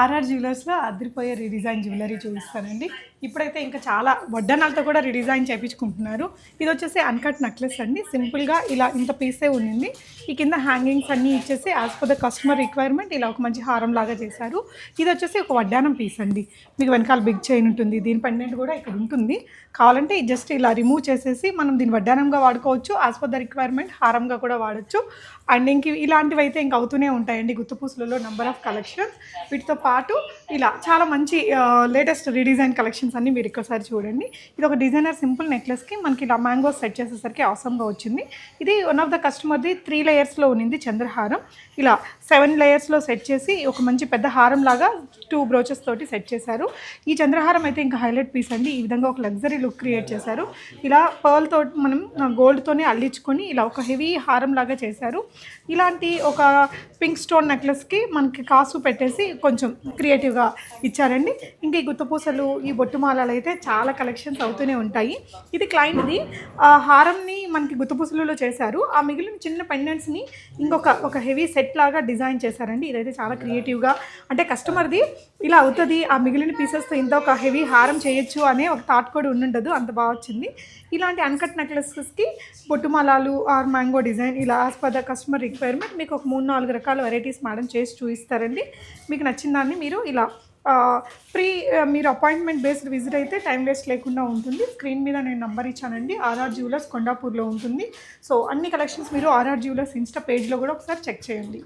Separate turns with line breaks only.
RR జ్యువెలర్స్లో అదిరిపోయే redesign jewellery చూపిస్తానండి. ఇప్పుడైతే ఇంకా చాలా వడ్డనాలతో కూడా రీడిజైన్ చేయించుకుంటున్నారు ఇది వచ్చేసి అన్కట్ నెక్లెస్ అండి. సింపుల్గా ఇలా ఇంత పీసే ఉండింది ఈ కింద హ్యాంగింగ్స్ అన్నీ ఇచ్చేసి as per the customer requirement ఇలా ఒక మంచి హారం లాగా చేశారు. ఇది వచ్చేసి ఒక వడ్డానం పీస్ అండి. మీకు వెనకాల బిగ్ చైన్ ఉంటుంది. దీని పెండెంట్ కూడా ఇక్కడ ఉంటుంది. కావాలంటే జస్ట్ ఇలా రిమూవ్ చేసేసి మనం దీన్ని వడ్డానంగా వాడుకోవచ్చు. యాజ్ పర్ ద రిక్వైర్మెంట్ హారంగా కూడా వాడచ్చు. అండ్ ఇంక ఇలాంటివి అయితే ఇంక అవుతూనే ఉంటాయండి. గుత్తుపూసలలో నెంబర్ ఆఫ్ కలెక్షన్స్. వీటితో పాటు ఇలా చాలా మంచి లేటెస్ట్ రీడిజైన్ కలెక్షన్స్ అన్ని మీరు ఒకసారి చూడండి. ఇది ఒక డిజైనర్ సింపుల్ నెక్లెస్కి మనకి ఇలా మ్యాంగో సెట్ చేసేసరికి అవసరంగా వచ్చింది. ఇది వన్ ఆఫ్ ద కస్టమర్ది త్రీ లేయర్స్లో ఉన్నింది చంద్రహారం. ఇలా సెవెన్ లేయర్స్లో సెట్ చేసి ఒక మంచి పెద్ద హారం లాగా టూ బ్రోచెస్ తోటి సెట్ చేశారు. ఈ చంద్రహారం అయితే ఇంకా హైలైట్ పీస్ అండి. ఈ విధంగా ఒక లగ్జరీ లుక్ క్రియేట్ చేశారు. ఇలా పర్ల్ తోటి మనం గోల్డ్తోనే అల్లించుకొని ఇలా ఒక హెవీ హారం లాగా చేశారు. ఇలాంటి ఒక పింక్ స్టోన్ నెక్లెస్కి మనకి కాసు పెట్టేసి కొంచెం క్రియేటివ్గా ఇచ్చారండి. ఇంకా ఈ గుత్తపూసలు ఈ బొట్టుమాలలు అయితే చాలా కలెక్షన్స్ అవుతూనే ఉంటాయి. ఇది క్లయింట్ది. ఆ హారంని మనకి గుత్తపూసలలో చేశారు. ఆ మిగిలిన చిన్న పెండెంట్స్ని ఇంకొక ఒక హెవీ సెట్ లాగా డిజైన్ చేశారండి. ఇదైతే చాలా క్రియేటివ్గా అంటే కస్టమర్ది ఇలా అవుతుంది ఆ మిగిలిన పీసెస్తో ఇంత ఒక హెవీ హారం చేయొచ్చు అనే ఒక థాట్ కూడా ఉండుండదు. అంత బాగా వచ్చింది. ఇలాంటి అన్కట్ నెక్లెసెస్కి బొట్టుమాలాలు ఆర్ మ్యాంగో డిజైన్ ఇలా ఆస్పద కస్టమర్ రిక్వైర్మెంట్ మీకు ఒక మూడు నాలుగు రకాల వెరైటీస్ మేడం చేసి చూపిస్తారండి మీకు నచ్చిన విధానాన్ని మీరు ఇలా ప్రీ మీరు అపాయింట్మెంట్ బేస్డ్ విజిట్ అయితే టైం వేస్ట్ లేకుండా ఉంటుంది. స్క్రీన్ మీద నేను నంబర్ ఇచ్చానండి. ఆర్ఆర్ జ్యువెలర్స్ కొండాపూర్లో ఉంటుంది. సో అన్ని కలెక్షన్స్ మీరు ఆర్ఆర్ జ్యువెలర్స్ ఇన్స్టా పేజ్లో కూడా ఒకసారి చెక్ చేయండి.